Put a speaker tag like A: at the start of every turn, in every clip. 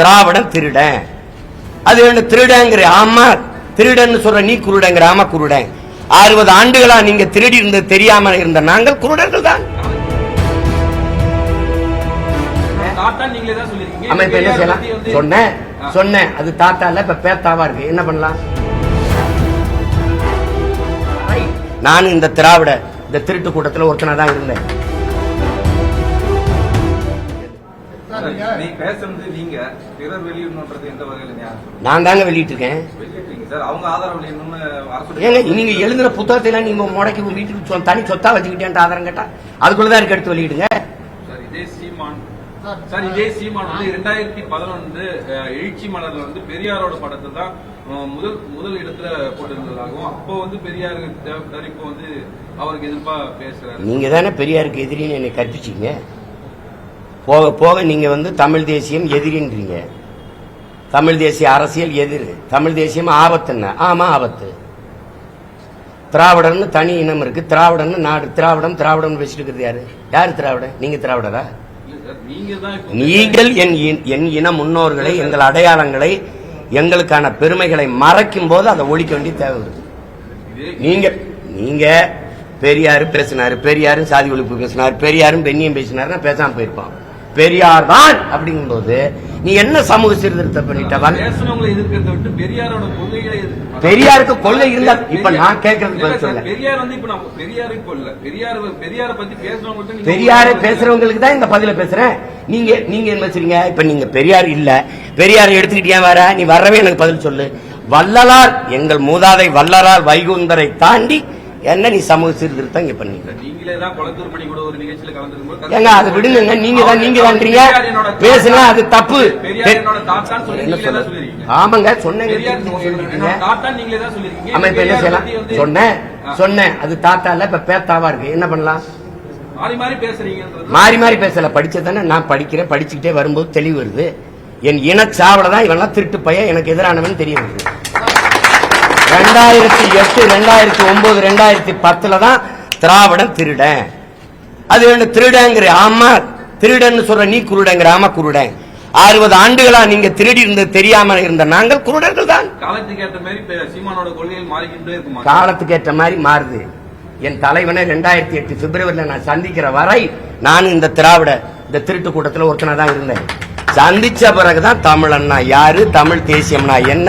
A: திராவிடன் திருடன். அது என்ன திருடங்கிற ஆமா திருடன்னு சொல்ற நீ குருடங்கிற ஆமா குருடன். அறுபது ஆண்டுகளா நீங்க திருடி இருந்தது தெரியாம இருந்த நாங்கள் குருடர்கள் தான். இப்ப என்ன செய்யலாம்? சொன்னேன். சொன்னேன். அது தாத்தா இல்ல இப்ப பேத்தாவா இருக்கு. என்ன பண்ணலாம்? நானும் இந்த திராவிட இந்த திருட்டு கூட்டத்துல ஒருத்தனா தான் இருந்தேன். நான் தாங்க வெளியிட்டு இருக்கேன்
B: வெளியிட்டீங்க சார் அவங்க ஆதாரம் வெளியிடணும்னு அரசு
A: ஏங்க நீங்க எழுதுன புத்தகத்தை எல்லாம் நீங்க முடக்கி உங்க வீட்டுக்கு தனி சொத்தா வச்சுக்கிட்டேன் ஆதாரம் கேட்டா அதுக்குள்ளதான் இருக்கு எடுத்து வெளியிடுங்க.
B: சார் இதே சீமான். சார் இதே சீமான் வந்து இரண்டாயிரத்தி பதினொன்று எழுச்சி மலர்ல வந்து பெரியாரோட படத்தை தான் முதல் முதல் இடத்துல போட்டிருந்ததாகவும் அப்போ வந்து பெரியார் தேவைப்பட்டார் இப்போ வந்து அவருக்கு எதிர்ப்பா பேசுறாரு.
A: நீங்க தானே பெரியாருக்கு எதிரின்னு என்னை கற்பிச்சீங்க. போக போக நீங்க வந்து தமிழ் தேசியம் எதிரின்றீங்க. தமிழ் தேசிய அரசியல் எதிர். தமிழ் தேசியம் ஆபத்துன்னு ஆமா ஆபத்து. திராவிடன்னு தனி இனம் இருக்கு. திராவிடன்னு நாடு. திராவிடம் திராவிடம் பேசிட்டு இருக்கிறது யாரு? யாரு திராவிடன்? நீங்க திராவிடரா? நீங்கள் என் இன- என் இன முன்னோர்களை எங்கள் அடையாளங்களை எங்களுக்கான பெருமைகளை மறைக்கும் போது அதை ஒழிக்க வேண்டிய தேவை
B: இதே
A: நீங்க நீங்க பெரியாரு பேசினாரு. பெரியாரும் சாதி ஒழிப்பு பேசினாரு. பெரியாரும் பெண்ணியம் பேசினாருன்னா பேசாம போயிருப்பான். பெரியார் தான் அப்படிங்கும்போது நீ என்ன சமூக சீர்திருத்தம் பண்ணிட்ட வா-
B: பேசுனவங்களை எதிர்க்கிறத விட்டு பெரியாரோட கொள்கைகளை எதிர்க்க-
A: பெரியாருக்கு கொள்கை இருந்தா இப்ப நான் கேட்கறது சொல்ல
B: பெரியார்
A: பேசுறவங்களுக்கு தான் இந்த பதில பேசுறேன். நீங்க நீங்க என்ன வச்சுறீங்க இப்ப நீங்க பெரியார் இல்ல. பெரியாரை எடுத்துக்கிட்டு ஏன் வர நீ வரவே எனக்கு பதில் சொல்லு. வள்ளலார் எங்கள் மூதாதை வள்ளலார் வைகுந்தரை தாண்டி என்ன நீ சமூக சீர்திருத்தம் இங்க பண்ணீங்க? ஏங்க அதை விடுங்க நீங்க தான் நீங்க தான்றீங்க பேசுனா அது தப்பு. ஆமாங்க சொன்னேங்க. ஆமா இப்ப என்ன செய்யலாம்? சொன்னேன். சொன்னேன். அது தாத்தா இல்ல இப்ப பேத்தாவா இருக்கு. என்ன பண்ணலாம்?
B: மாறி மாறி பேசுறீங்கன்றது.
A: மாறி மாறி பேசல. படிச்சதானே நான் படிக்கிறேன். படிச்சுக்கிட்டே வரும்போது தெளிவு வருது. என் இனச்சாவல தான் இவெல்லாம் திருட்டு பையன். எனக்கு எதிரானவன் தெரிய வருது. ரெண்டாயிரத்தி எட்டு ரெண்டாயிரத்தி ஒன்பது ரெண்டாயிரத்தி பத்துல தான் திராவிடன் திருடன். அது என்ன திருடங்கிற ஆமா திருடன்னு சொல்ற நீ குருடங்கிற ஆமா குருடன். அறுபது ஆண்டுகளா நீங்க திருடி இருந்தது தெரியாம இருந்த நாங்கள் குருடர்கள் தான்.
B: காலத்துக்கு ஏற்ற மாதிரி இப்ப சீமானோட கொள்கைகள் மாறிக்கிட்டே இருக்குமா?
A: காலத்துக்கு ஏற்ற மாதிரி மாறுது. என் தலைவனை ரெண்டாயிரத்தி எட்டு பிப்ரவரியில நான் சந்திக்கிற வரை நான் இந்த திராவிட இந்த திருட்டு கூட்டத்துல ஒருத்தனா தான் இருந்தேன். சந்திச்ச பிறகுதான் தமிழன்னா யாரு தமிழ் தேசியம்னா என்ன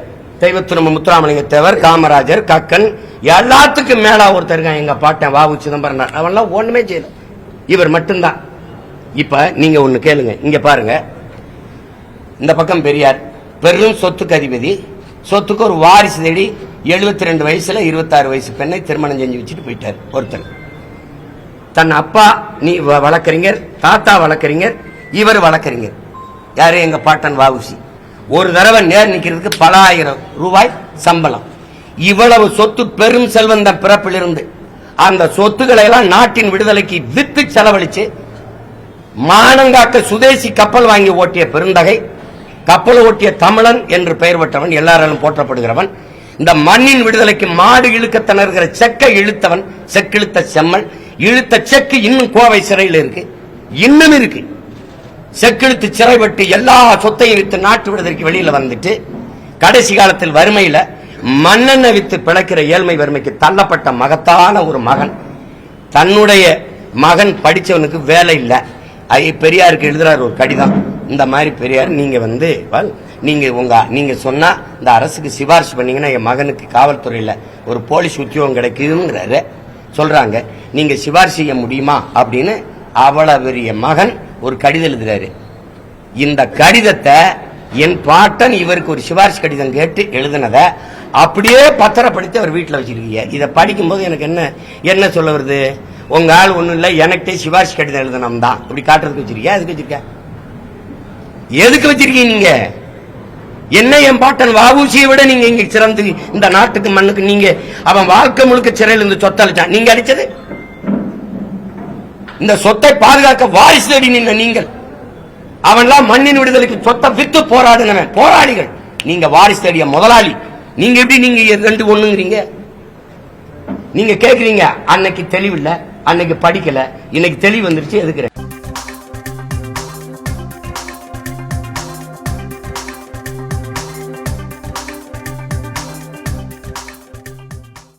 A: தெய்வத்திரும முத்துராமலிங்க தேவர் காமராஜர் கக்கன் எல்லாத்துக்கும் மேல ஒருத்தர் இருக்கான் எங்க பாட்டன் வாவு சிதம்பரம் அவன்லாம் ஒண்ணுமே செய்யல. இவர் மட்டும்தான். இப்ப நீங்க ஒண்ணு கேளுங்க. இங்க பாருங்க. இந்த பக்கம் பெரியார். பெரும் சொத்துக்கு அதிபதி. சொத்துக்கு ஒரு வாரிசு தேடி 72 ரெண்டு வயசுல இருபத்தாறு வயசு பெண்ணை திருமணம் செஞ்சு வச்சுட்டு போயிட்டார் ஒருத்தர். தன் அப்பா நீ வ- தாத்தா வளர்க்குறீங்க இவர் வளர்க்குறீங்க யாரு? எங்க பாட்டன் வாவுசி. ஒரு தடவை நேர் நிக்கிறதுக்கு பல ஆயிரம் ரூபாய் சம்பளம். இவ்வளவு சொத்து பெரும் செல்வந்த பிறப்பிலிருந்து அந்த சொத்துக்களை எல்லாம் நாட்டின் விடுதலைக்கு வித்து செலவழிச்சு மானங்காக்க சுதேசி கப்பல் வாங்கி ஓட்டிய பெருந்தகை கப்பல் ஓட்டிய தமிழன் என்று பெயர் பெற்றவன் எல்லாராலும் போற்றப்படுகிறவன் இந்த மண்ணின் விடுதலைக்கு மாடு இழுக்க திணறுகிற செக்கை இழுத்தவன் செக்கிழுத்த செம்மல் இழுத்த செக்கு இன்னும் கோவை சிறையில் இருக்கு இன்னும் இருக்கு. செக்கிழுத்து சிறைப்பட்டு எல்லா சொத்தையும் வித்து நாட்டு விடுதலைக்கு வெளியில வந்துட்டு கடைசி காலத்தில் வறுமையில மண்ணெண்ணெய் வித்து பிழைக்கிற ஏழ்மை வறுமைக்கு தள்ளப்பட்ட மகத்தான ஒரு மகன். தன்னுடைய மகன் படித்தவனுக்கு வேலை இல்லை. ஐ பெரியாருக்கு எழுதுறாரு ஒரு கடிதம். இந்த மாதிரி பெரியார் நீங்க வந்து நீங்க உங்க நீங்க சொன்னா இந்த அரசுக்கு சிபாரிசு பண்ணீங்கன்னா என் மகனுக்கு காவல்துறையில ஒரு போலீஸ் உத்தியோகம் கிடைக்குங்கிறாரு சொல்றாங்க நீங்க சிபாரிசு செய்ய முடியுமா? அப்படின்னு அவ்வளவு பெரிய மகன் ஒரு கடிதம் எழுதுறாரு. இந்த கடிதத்தை என் பாட்டன் இவருக்கு ஒரு சிபாரிசு கடிதம் கேட்டு எழுதினதை அப்படியே பத்திரப்படுத்தி அவர் வீட்டில் வச்சிருக்கீங்க. இதை படிக்கும்போது எனக்கு என்ன என்ன சொல்ல வருது? உங்க ஆள் ஒன்றும் இல்லை எனக்கிட்டே சிபாரிசு கடிதம் எழுதணும் தான். இப்படி காட்டுறதுக்கு வச்சிருக்கியா? எதுக்கு வச்சிருக்க? எதுக்கு வச்சிருக்கீங்க நீங்க? என்ன என் பாட்டன் வாவூசியை விட நீங்க இங்க சிறந்து இந்த நாட்டுக்கு மண்ணுக்கு நீங்க அவன் வாழ்க்கை முழுக்க சிறையில் இருந்து சொத்தளிச்சான். நீங்க அடிச்சது? இந்த சொத்தை பாதுகாக்க வாரிசு தேடி நின்ற நீங்கள். அவன்லாம் மண்ணின் விடுதலைக்கு சொத்தை வித்து போராடுனவன் போராளிகள். நீங்க வாரிசு தேடிய முதலாளி. நீங்க எப்படி நீங்க ரெண்டு ஒண்ணுங்கிறீங்க? நீங்க கேக்குறீங்க. அன்னைக்கு தெளிவில்ல. அன்னைக்கு படிக்கல. இன்னைக்கு தெளிவு வந்துருச்சு. எதுக்குறேன்